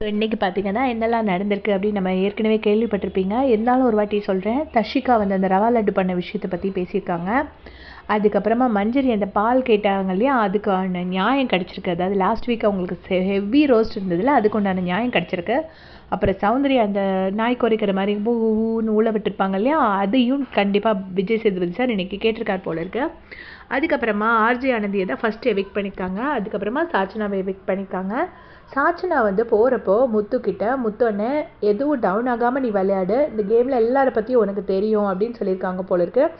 So இன்றைக்கி பார்த்தீங்கன்னா என்னெல்லாம் நடந்திருக்கு அப்படின்னு நம்ம ஏற்கனவே கேள்விப்பட்டிருப்பீங்க. இருந்தாலும் ஒரு வாட்டி சொல்கிறேன் தஷிகா வந்து அந்த ரவா லட்டு பண்ண விஷயத்தை பற்றி பேசியிருக்காங்க. அதுக்கப்புறமா மஞ்சரி அந்த பால் கேட்டாங்க இல்லையா அதுக்கான நியாயம் கிடச்சிருக்கு அதாவது லாஸ்ட் வீக் அவங்களுக்கு ஹெவி ரோஸ்ட் இருந்ததில் அதுக்கு உண்டான நியாயம் கிடச்சிருக்கு. அப்புறம் சௌந்தரி அந்த நாய் குறைக்கிற மாதிரி ஊன்னு ஊழ விட்டுருப்பாங்க இல்லையா அதையும் கண்டிப்பாக விஜய் சேதுபதி சார் இன்றைக்கி கேட்டிருக்கார் போல இருக்கு. அதுக்கப்புறமா ஆர்ஜே ஆனந்தியை தான் ஃபஸ்ட்டு எவிக் பண்ணியிருக்காங்க. அதுக்கப்புறமா சாச்சனாவை எவிக் பண்ணியிருக்காங்க. சாச்சனா வந்து போகிறப்போ முத்துக்கிட்ட முத்து எதுவும் டவுன் ஆகாமல் நீ விளையாடு. இந்த கேமில் எல்லாரை பற்றியும் உனக்கு தெரியும் அப்படின்னு சொல்லியிருக்காங்க போல இருக்குது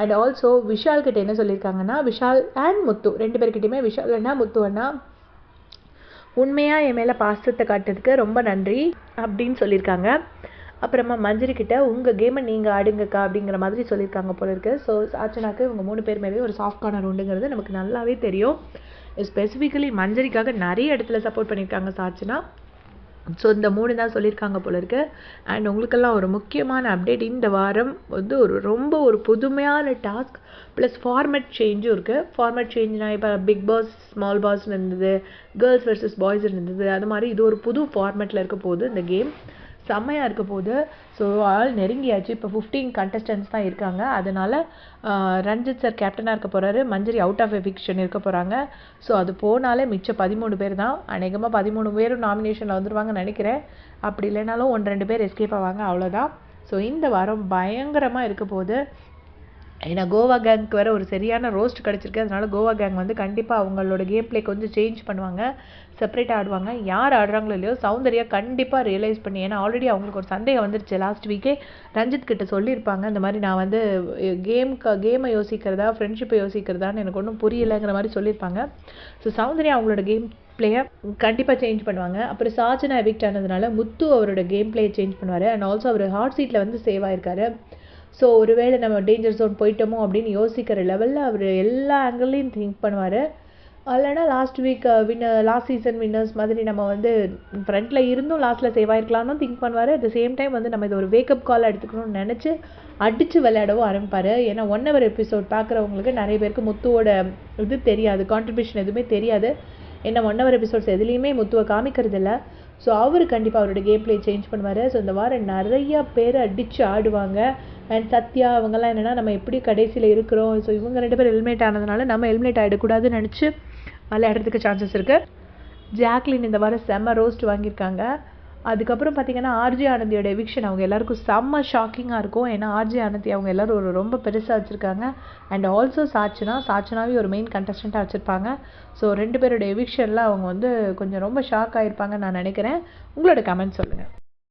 அண்ட் ஆல்சோ விஷால் கிட்ட என்ன சொல்லியிருக்காங்கன்னா விஷால் அண்ட் முத்து ரெண்டு பேர்கிட்டையுமே விஷால் அண்ணா முத்து அண்ணா உண்மையாக என் மேலே பாசத்தை காட்டுறதுக்கு ரொம்ப நன்றி அப்படின்னு சொல்லியிருக்காங்க அப்புறமா மஞ்சரி உங்கள் கேமை நீங்கள் ஆடுங்கக்கா அப்படிங்கிற மாதிரி சொல்லியிருக்காங்க போல இருக்கு. ஸோ சாச்சனாக்கு இவங்க மூணு பேர் மேலே ஒரு சாஃப்ட் கார்னர் உண்டுங்கிறது நமக்கு நல்லாவே தெரியும். ஸ்பெசிஃபிக்கலி மஞ்சரிக்காக நிறைய இடத்துல சப்போர்ட் பண்ணியிருக்காங்க சாச்சனா. ஸோ இந்த மூணு தான் சொல்லியிருக்காங்க போல இருக்கு. அண்ட் உங்களுக்கெல்லாம் ஒரு முக்கியமான அப்டேட் இந்த வாரம் வந்து ஒரு ரொம்ப ஒரு புதுமையான டாஸ்க் ப்ளஸ் ஃபார்மேட் சேஞ்சும் இருக்குது ஃபார்மேட் சேஞ்ச்னால் இப்போ பிக் பாஸ் ஸ்மால் பாஸ்னு இருந்தது கேர்ள்ஸ் வர்சஸ் பாய்ஸ் இருந்தது அது மாதிரி இது ஒரு புது ஃபார்மேட்டில் இருக்க போகுது இந்த கேம் செம்மையாக இருக்க போகுது ஸோ ஆள் நெருங்கியாச்சு. இப்போ ஃபிஃப்டீன் கண்டஸ்டன்ஸ் தான் இருக்காங்க. அதனால் ரஞ்சித் சார் கேப்டனாக இருக்க போகிறாரு மஞ்சரி அவுட் ஆஃப் எவிக்ஷன் இருக்க போகிறாங்க ஸோ அது போனாலே மிச்சம் பதிமூணு பேர் தான். அநேகமாக பதிமூணு பேரும் நாமினேஷனில் வந்துடுவாங்கன்னு நினைக்கிறேன். அப்படி இல்லைனாலும் ஒன்று ரெண்டு பேர் எஸ்கேப் ஆவாங்க. அவ்வளோதான் ஸோ இந்த வாரம் பயங்கரமாக இருக்க போகுது ஏன்னா கோவா கேங்க்கு வேறு ஒரு சரியான ரோஸ்ட் கிடச்சிருக்கு. அதனால கோவா கேங் வந்து கண்டிப்பாக அவங்களோட கேம் பிளே கொஞ்சம் சேஞ்ச் பண்ணுவாங்க. செப்பரேட் ஆடுவாங்க. யார் ஆடுறாங்களோ இல்லையோ சௌந்தர்யா கண்டிப்பாக ரியலைஸ் பண்ணி ஏன்னா ஆல்ரெடி அவங்களுக்கு ஒரு சந்தேகம் வந்துருச்சு லாஸ்ட் வீக்கே ரஞ்சித் கிட்ட சொல்லியிருப்பாங்க இந்த மாதிரி நான் வந்து கேம்க்கு கேமை யோசிக்கிறதா ஃப்ரெண்ட்ஷிப்பை யோசிக்கிறதான்னு எனக்கு ஒன்றும் புரியலைங்கிற மாதிரி சொல்லியிருப்பாங்க. ஸோ சௌந்தர்யா அவங்களோட கேம் பிளேயை கண்டிப்பாக சேஞ்ச் பண்ணுவாங்க. அப்புறம் சாச்சனா எவிக்ட் ஆனதுனால முத்து அவரோட கேம் பிளேயை சேஞ்ச் பண்ணுவார். அண்ட் ஆல்சோ அவர் ஹாட் சீட்டில் வந்து சேவ் ஆயிருக்காரு. ஸோ ஒருவேளை நம்ம டேஞ்சர் ஜோன் போயிட்டோமோ அப்படின்னு யோசிக்கிற லெவலில் அவர் எல்லா ஆங்கிள்லையும் திங்க் பண்ணுவார். இல்லைனா last week winner last season winners மாதிரி நம்ம வந்து ஃப்ரண்ட்டில் இருந்தும் லாஸ்ட்டில் சேவ் ஆகிருக்கலாம்னு திங்க் பண்ணுவார். அட் த சேம் டைம் வந்து நம்ம இதை ஒரு வேக்கப் கால் எடுத்துக்கணும்னு நினச்சி அடித்து விளையாடவும் ஆரம்பிப்பார். ஏன்னா ஒன் ஹவர் எபிசோட் பார்க்குறவங்களுக்கு நிறைய பேருக்கு முத்துவோட இது தெரியாது கான்ட்ரிபியூஷன் எதுவுமே தெரியாது. ஏன்னா ஒன் ஹவர் எபிசோட்ஸ் எதுலேயுமே முத்துவை காமிக்கிறது இல்லை. ஸோ அவர் கண்டிப்பாக அவரோட கேம் பிளே சேஞ்ச் பண்ணுவார். ஸோ இந்த வாரம் நிறைய பேர் அடித்து ஆடுவாங்க. அண்ட் சத்யா அவங்கெல்லாம் என்னென்னா நம்ம எப்படி கடைசியில் இருக்கிறோம்? ஸோ இவங்க ரெண்டு பேரும் ஹெல்மெட் ஆனதுனால நம்ம ஹெல்மெட் ஆகிடக்கூடாதுன்னு நினச்சி விளையாடுறதுக்கு சான்சஸ் இருக்குது ஜாக்லின் இந்த வாரம் செம்ம ரோஸ்ட் வாங்கியிருக்காங்க. அதுக்கப்புறம் பார்த்தீங்கன்னா ஆர்ஜி ஆனந்தியோட எவிக்ஷன் அவங்க எல்லாருக்கும் செம்ம ஷாக்கிங்காக இருக்கும். ஏன்னா ஆர்ஜி ஆனந்தி அவங்க எல்லோரும் ஒரு ரொம்ப பெருசாக வச்சுருக்காங்க. அண்ட் ஆல்சோ சாச்சனா சாச்சனாவே ஒரு மெயின் கண்டஸ்டண்ட்டாக வச்சுருப்பாங்க. ஸோ ரெண்டு பேரோட எவிக்ஷனில் அவங்க வந்து கொஞ்சம் ரொம்ப ஷாக் ஆகிருப்பாங்கன்னு நான் நினைக்கிறேன். உங்களோட கமெண்ட் சொல்லுங்கள்